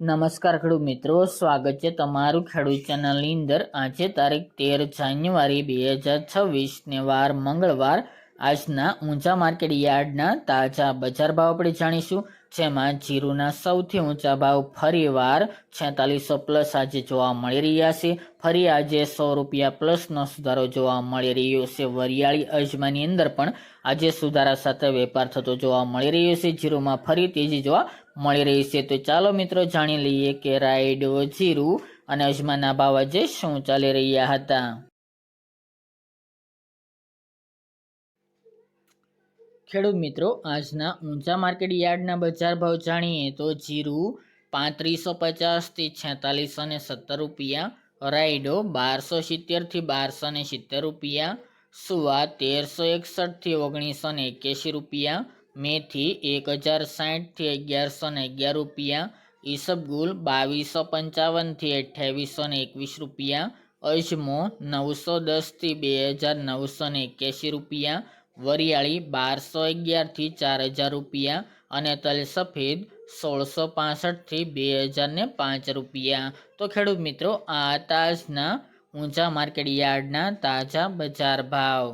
નમસ્કાર ખેડૂત મિત્રો, સ્વાગત છે તમારું ખેડૂત ચેનલની અંદર. આજે તારીખ તેર જાન્યુઆરી બે હજાર છવ્વીસને વાર મંગળવાર આજના ઊંચા માર્કેટ યાર્ડના તાજા બજાર ભાવ આપણે જાણીશું, જેમાં જીરુના સૌથી ઊંચા ભાવ ફરીવાર છેતાલીસો પ્લસ આજે જોવા મળી રહ્યા છે. ફરી આજે સો રૂપિયા પ્લસનો સુધારો જોવા મળી રહ્યો છે. વરિયાળી અજમાની અંદર પણ આજે સુધારા સાથે વેપાર થતો જોવા મળી રહ્યો છે. જીરુમાં ફરી તેજી જોવા મળી રહી છે. તો ચાલો મિત્રો જાણી લઈએ કે રાયડો, જીરુ અને અજમાના ભાવ આજે શું ચાલી રહ્યા હતા? ખેડૂત મિત્રો, આજના ઊંચા માર્કેટ યાર્ડના બજાર ભાવ જાણીએ તો જીરું પાંત્રીસો પચાસથી છેતાલીસો ને સત્તર રૂપિયા, રાયડો બારસો સિત્તેરથી બારસો ને સિત્તેર રૂપિયા, સુવા તેરસો એકસઠથી ઓગણીસો ને એક્યાસી રૂપિયા, મેથી એક હજાર સાઠથી અગિયારસો ને અગિયાર રૂપિયા, ઈસબગુલ બાવીસો પંચાવનથી અઠ્યાવીસો ને એકવીસ રૂપિયા, અજમો નવસો દસથી બે હજાર નવસો ને એક્યાસી રૂપિયા વરિયાળી બારસો અગિયારથી ચાર હજાર રૂપિયા અને તલ સફેદ સોળસો પાસઠથી બે હજાર ને પાંચ રૂપિયા. તો ખેડૂત મિત્રો, આ તાજના ઊંચા માર્કેટ યાર્ડના તાજા બજાર ભાવ.